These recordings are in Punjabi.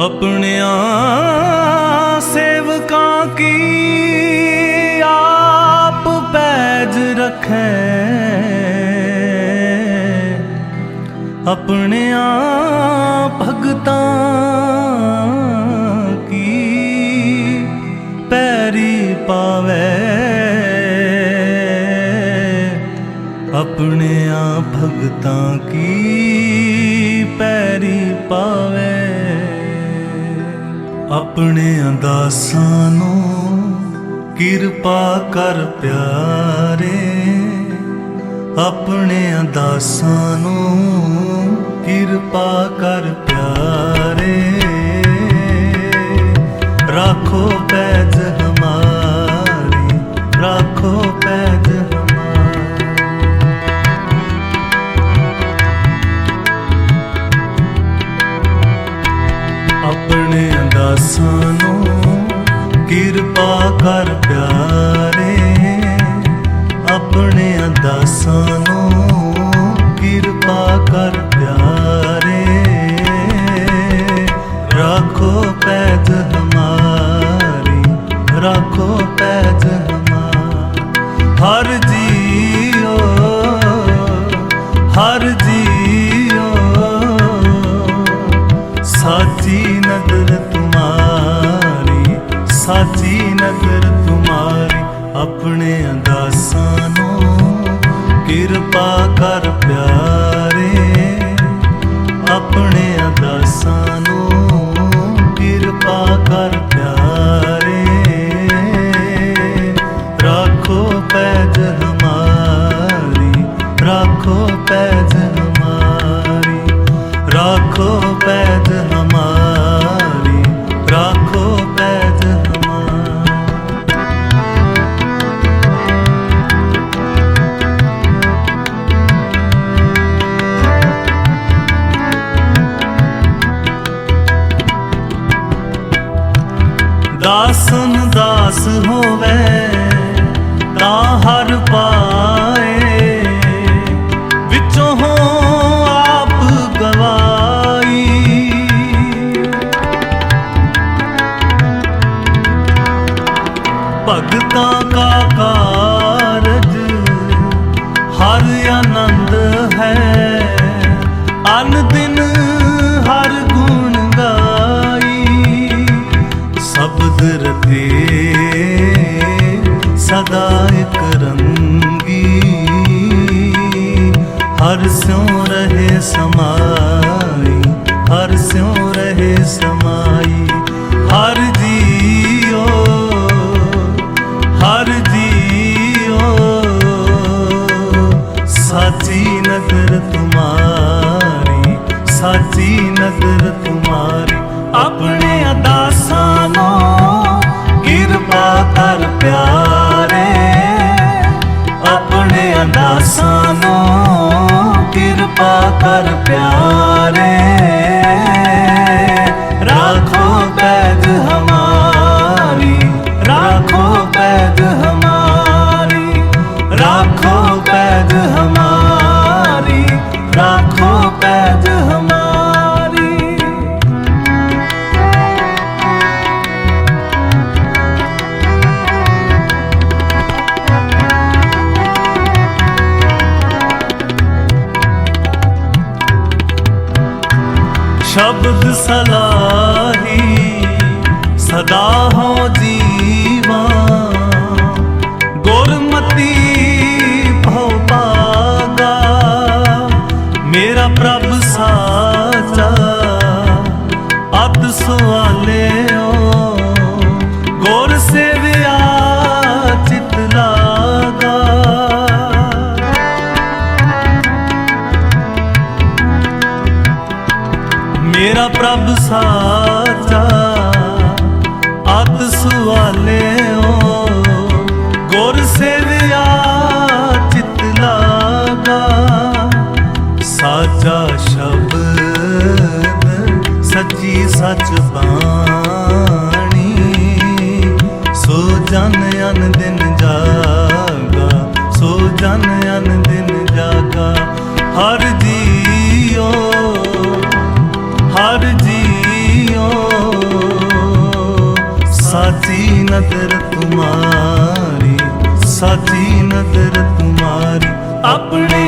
ਆਪਣਿਆਂ ਸੇਵਕਾਂ ਕੀ ਆਪ ਪੈਜ ਰੱਖੈ। ਆਪਣਿਆਂ ਭਗਤਾਂ ਕੀ ਪੈਰੀ ਪਾਵੇ। ਆਪਣਿਆਂ ਭਗਤਾਂ ਕੀ ਆਪਣੇ ਦਾਸਾਂ ਨੂੰ ਕਿਰਪਾ ਕਰ ਪਿਆਰੇ। ਆਪਣੇ ਦਾਸਾਂ ਨੂੰ ਕਿਰਪਾ ਕਰ ਪਿਆਰੇ। ਰੱਖੋ ਪੈਜ ਕਿਰਪਾ ਕਰ ਪਿਆਰੇ ਆਪਣੇ ਦਾਸਾਂ ਆਪਣੇ ਅੰਦਾਸਾਂ ਨੂੰ ਕਿਰਪਾ ਕਰ ਪਿਆਰੇ। ਆਪਣੇ ਅੰਦਾਸਾਂ ਨੂੰ ਕਿਰਪਾ ਕਰ ਪਿਆਰੇ। ਰੱਖੋ ਪੈਜ ਹਮਾਰੀ, ਰੱਖੋ ਪੈਜ ਹਮਾਰੀ, ਰੱਖੋ ਪੈਜ ਹਮਾਰੀ। ਦਾਸਨ ਹੋਵੇ ਤਾਂ ਹਰ ਪਾਏ। ਵਿੱਚੋਂ ਹੋ ਆਪ ਗਵਾਈ। ਭਗਤਾਂ ਕਾ ਕਾਰਜ ਹਰ ਆਨੰਦ ਹੈ। ਅਨ ਦਿਨ ਹਰ ਗੁਣ ਗਾਈ। ਸ਼ਬਦ ਰਤੇ ਹਰ ਸਿਉ ਰਹੇ ਸਮਾਈ, ਹਰ ਸਿਉ ਰਹੇ ਸਮਾਈ, ਹਰ ਜੀਓ ਹਰ ਜੀਓ। ਸਾਚੀ ਨਜ਼ਰ ਤੁਮਾਰੀ, ਸਾਚੀ ਨਜ਼ਰ ਤੁਮਾਰੀ, ਆਪਣੇ ਕਿਰਪਾ ਕਰ ਪਿਆਰੇ। ਰੱਖੋ ਪੈਜ ਹਮਾਰੀ ਸ਼ਬਦ ਸਲਾਹੀ ਸਦਾ ਹੋ ਮੇਰਾ ਪ੍ਰਭ ਸਾਚਾ, ਅਤ ਸੁਆਲਿਓ ਗੁਰ ਸੇਵਿਆ ਚਿਤ ਲਾਗਾ। ਸਾਚਾ ਸ਼ਬਦ ਸੱਚੀ ਸੱਚ ਬਾਣੀ, ਸੋ ਜਨ ਅਨ ਦਿਨ ਜਾਗਾ, ਸੋ ਜਨ ਅਨ ਦਿਨ ਜਾਗਾ। ਹਰ नजर तुम्हारी अपने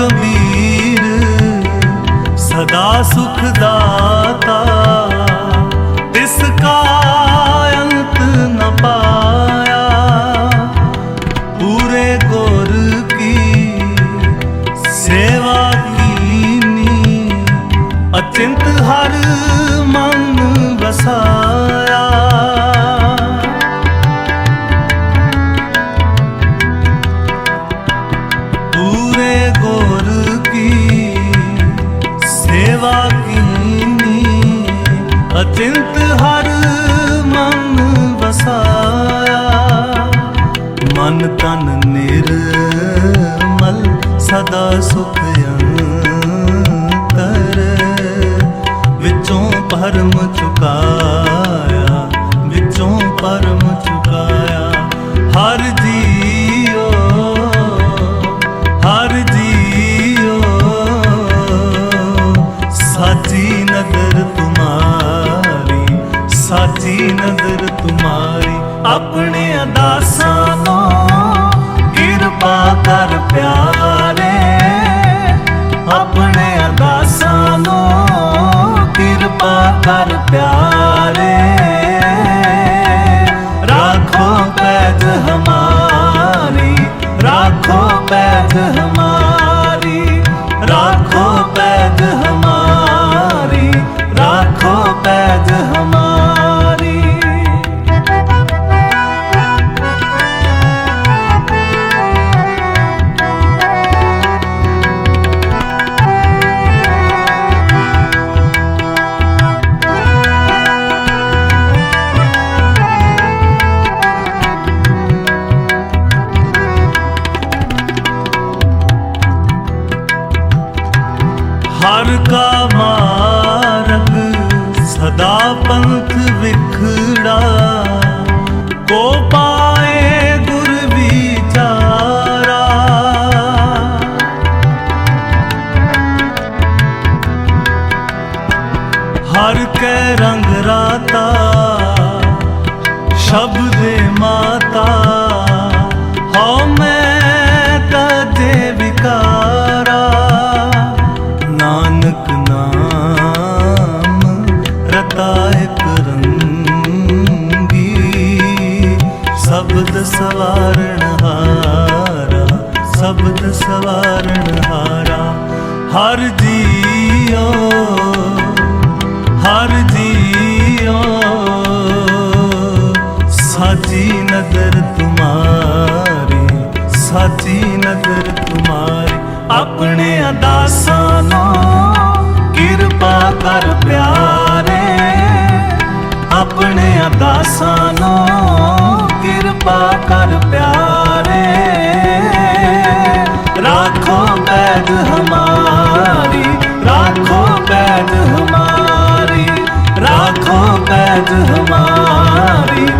ਗੰਭੀਰ ਸਦਾ ਸੁਖਦਾ ਅਚਿੰਤ ਹਰ ਮਨ ਵਸਾਇਆ। ਮਨ ਤਨ ਨਿਰਮਲ ਸਦਾ ਸੁਖ ਅੰਤਰ ਵਿੱਚੋਂ ਪਰਮ ਚੁਕਾਇਆ। ਵਿਖੜਾ ਕੋਪਾ ਆਪਣੇ ਅਦਾਸਾਂ ਨੂੰ ਕਿਰਪਾ ਕਰ ਪਿਆਰੇ। ਆਪਣੇ ਅਦਾਸਾਂ ਨੂੰ ਕਿਰਪਾ ਕਰ ਪਿਆਰੇ। ਰੱਖੋ ਬੈਦ ਹਮਾਰੀ, ਰੱਖੋ ਬੈਦ ਹਮਾਰੀ, ਰੱਖੋ ਬੈਦ ਹਮਾਰੀ।